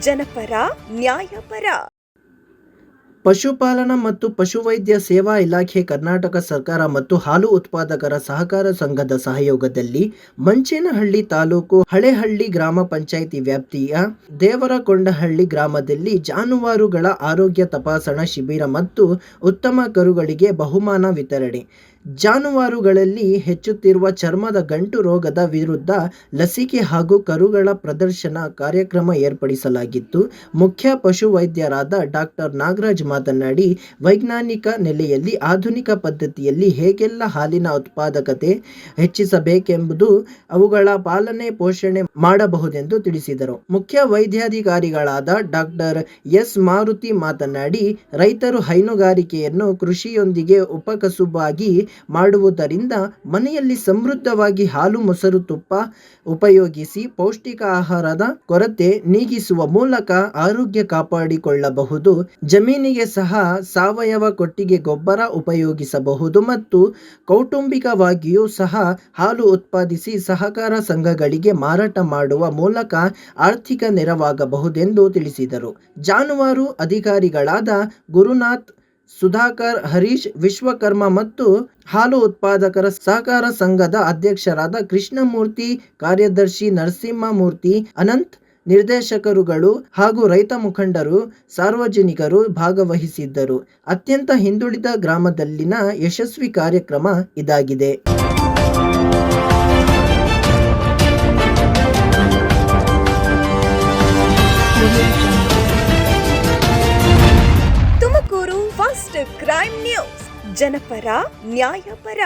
ಜನಪರ, ನ್ಯಾಯಪರ. ಪಶುಪಾಲನಾ ಮತ್ತು ಪಶುವೈದ್ಯ ಸೇವಾ ಇಲಾಖೆ ಕರ್ನಾಟಕ ಸರ್ಕಾರ ಮತ್ತು ಹಾಲು ಉತ್ಪಾದಕರ ಸಹಕಾರ ಸಂಘದ ಸಹಯೋಗದಲ್ಲಿ ಮಂಚೇನಹಳ್ಳಿ ತಾಲೂಕು ಹಳೆಹಳ್ಳಿ ಗ್ರಾಮ ಪಂಚಾಯಿತಿ ವ್ಯಾಪ್ತಿಯ ದೇವರಕೊಂಡಹಳ್ಳಿ ಗ್ರಾಮದಲ್ಲಿ ಜಾನುವಾರುಗಳ ಆರೋಗ್ಯ ತಪಾಸಣಾ ಶಿಬಿರ ಮತ್ತು ಉತ್ತಮ ಕರುಗಳಿಗೆ ಬಹುಮಾನ ವಿತರಣೆ. ಜಾನುವಾರುಗಳಲ್ಲಿ ಹೆಚ್ಚುತ್ತಿರುವ ಚರ್ಮದ ಗಂಟು ರೋಗದ ವಿರುದ್ಧ ಲಸಿಕೆ ಹಾಗೂ ಕರುಗಳ ಪ್ರದರ್ಶನ ಕಾರ್ಯಕ್ರಮ ಏರ್ಪಡಿಸಲಾಗಿತ್ತು. ಮುಖ್ಯ ಪಶುವೈದ್ಯರಾದ ಡಾಕ್ಟರ್ ನಾಗರಾಜ್ ಮಾತನಾಡಿ, ವೈಜ್ಞಾನಿಕ ನೆಲೆಯಲ್ಲಿ ಆಧುನಿಕ ಪದ್ಧತಿಯಲ್ಲಿ ಹೇಗೆಲ್ಲ ಹಾಲಿನ ಉತ್ಪಾದಕತೆ ಹೆಚ್ಚಿಸಬೇಕೆಂಬುದು ಅವುಗಳ ಪಾಲನೆ ಪೋಷಣೆ ಮಾಡಬಹುದೆಂದು ತಿಳಿಸಿದರು. ಮುಖ್ಯ ವೈದ್ಯಾಧಿಕಾರಿಗಳಾದ ಡಾಕ್ಟರ್ ಎಸ್. ಮಾರುತಿ ಮಾತನಾಡಿ, ರೈತರು ಹೈನುಗಾರಿಕೆಯನ್ನು ಕೃಷಿಯೊಂದಿಗೆ ಉಪಕಸುಬಾಗಿ ಮಾಡುವುದರಿಂದ ಮನೆಯಲ್ಲಿ ಸಮೃದ್ಧವಾಗಿ ಹಾಲು, ಮೊಸರು, ತುಪ್ಪ ಉಪಯೋಗಿಸಿ ಪೌಷ್ಟಿಕ ಆಹಾರದ ಕೊರತೆ ನೀಗಿಸುವ ಮೂಲಕ ಆರೋಗ್ಯ ಕಾಪಾಡಿಕೊಳ್ಳಬಹುದು. ಜಮೀನಿಗೆ ಸಹ ಸಾವಯವ ಕೊಟ್ಟಿಗೆ ಗೊಬ್ಬರ ಉಪಯೋಗಿಸಬಹುದು ಮತ್ತು ಕೌಟುಂಬಿಕವಾಗಿಯೂ ಸಹ ಹಾಲು ಉತ್ಪಾದಿಸಿ ಸಹಕಾರ ಸಂಘಗಳಿಗೆ ಮಾರಾಟ ಮಾಡುವ ಮೂಲಕ ಆರ್ಥಿಕ ನೆರವಾಗಬಹುದೆಂದು ತಿಳಿಸಿದರು. ಜಾನುವಾರು ಅಧಿಕಾರಿಗಳಾದ ಗುರುನಾಥ್ ಸುಧಾಕರ್, ಹರೀಶ್, ವಿಶ್ವಕರ್ಮ ಮತ್ತು ಹಾಲು ಉತ್ಪಾದಕರ ಸಹಕಾರ ಸಂಘದ ಅಧ್ಯಕ್ಷರಾದ ಕೃಷ್ಣಮೂರ್ತಿ, ಕಾರ್ಯದರ್ಶಿ ನರಸಿಂಹಮೂರ್ತಿ, ಅನಂತ್ ನಿರ್ದೇಶಕರುಗಳು ಹಾಗೂ ರೈತ ಮುಖಂಡರು, ಸಾರ್ವಜನಿಕರು ಭಾಗವಹಿಸಿದ್ದರು. ಅತ್ಯಂತ ಹಿಂದುಳಿದ ಗ್ರಾಮದಲ್ಲಿನ ಯಶಸ್ವಿ ಕಾರ್ಯಕ್ರಮ ಇದಾಗಿದೆ. First crime news. ಜನಪರ ನ್ಯಾಯಪರ.